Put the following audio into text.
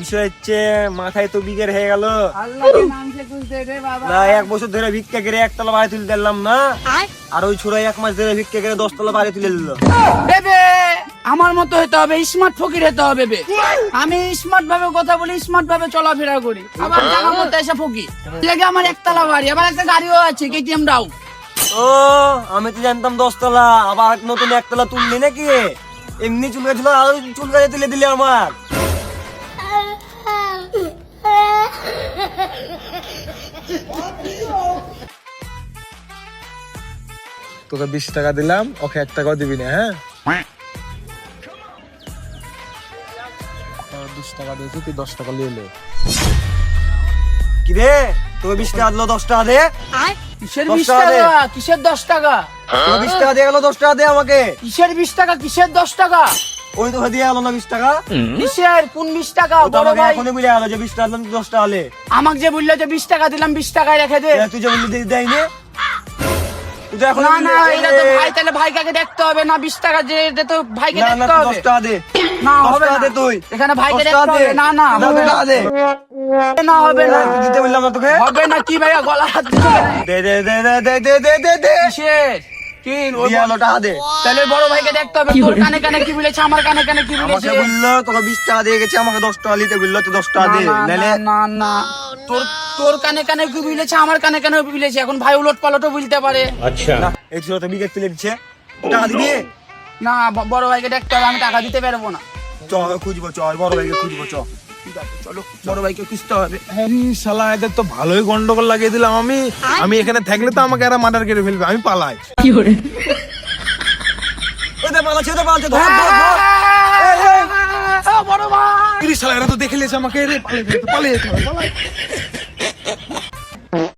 বিষয় হচ্ছে মাথায় তো বিগের হয়ে গেল। আল্লাহকে নাম সে খুঁজতে রে বাবা। না এক বছর ধরে ভিক্ষা করে একতলা বাড়ি তুলে দিলাম না। আর ওই ছোড়া এক মাস ধরে ভিক্ষা করে দশতলা বাড়ি তুলে দিল। আমার মতো হতে হবে স্মার্ট ফকির হতে হবে আমি স্মার্ট ভাবে কথা বলি স্মার্ট ভাবে চলাফেরা করি। আবার জানার মতো এসে ফকির। লেগে আমার একতলা বাড়ি আবার একটা গাড়িও আছে কেটিএম ডাউ ও আমি তো জানতাম দশতলা আবার নতুন একতলা তুললি নাকি? এমনি চুল গাছিল আর চুল গাছে তুলে দিলে আমার। তোকে বিশ টাকা দিলাম ওকে এক টাকাও দিবি না হ্যাঁ? বিশ টাকা দিয়েছি তুই দশ টাকা নিয়ে নে। কি রে? তোকে বিশ টাকা দিলো দশ টাকা দে কিসের বিশ টাকা কিসের দশ টাকা? তোকে বিশ টাকা দিয়ে গেলো দশ টাকা দে আমাকে। কিসের বিশ টাকা? কিসের দশ টাকা? ওই তোকে দিয়ে গেলো না বিশ টাকা? কিসের? কোন বিশ টাকা? বড় ভাই। এখনই বলে গেলো যে বিশ টাকা দিলাম দশ টাকা হলে। আমাকে যে বলল যে বিশ টাকা দিলাম বিশ টাকায় রেখে দে। তুই যে বললি দেয়নি। তো না না এটা তো ভাই তাহলে ভাইকাকে দেখতে হবে না বিশ টাকা যে এটা তো ভাইকে দেখতে হবে। দশ টাকা দে। না হবে না দে তুই। এখানে ভাইকে দেখতে। হবে। না না হবে না। দে। না হবে না। দিতে বললাম না তোকে। হবে না কি ভাইয়া গলা হাত দে দে দে দে দে দে দে দে। কিসের? কি ওই টাকা দে তাহলে বড় ভাইকে দেখতে হবে তোর কানে কানে কি বলেছে আমার কানে কানে কি আমাকে বলল তোকে বিশ টাকা দিয়ে গেছে আমাকে দশ টাকা নিতে বলল তুই দশ টাকা দে। না, না, না না। তোর তোর কানে কানে কি বলেছে আমার কানে কানে কি বলেছে? এখন ভাই উলট পালটও বলতে পারে। না এই ছিল তো বিকেট তুলে দিচ্ছে টাকা দিবি? না ব- বড় ভাইকে দেখতে হবে আমি টাকা দিতে পারব না। চ খুঁজবো চ বড় ভাইকে খুঁজবো চ ঠিক আছে চলো বড় ভাইকে খুঁজতে হবে। আরে শালা এদের তো ভালোই গন্ডগোল লাগিয়ে দিলাম। আমি আমি এখানে থাকলে তো আমাকে এরা মার্ডার করে ফেলবে। আমি পালাই। ওই দে পালাচ্ছে ওই দে পালাচ্ছে ধর ধর ধর। বড় ভাই! শালা এরা তো দেখে লিয়েছে আমাকে। রে পালিয়ে পালিয়ে পালাই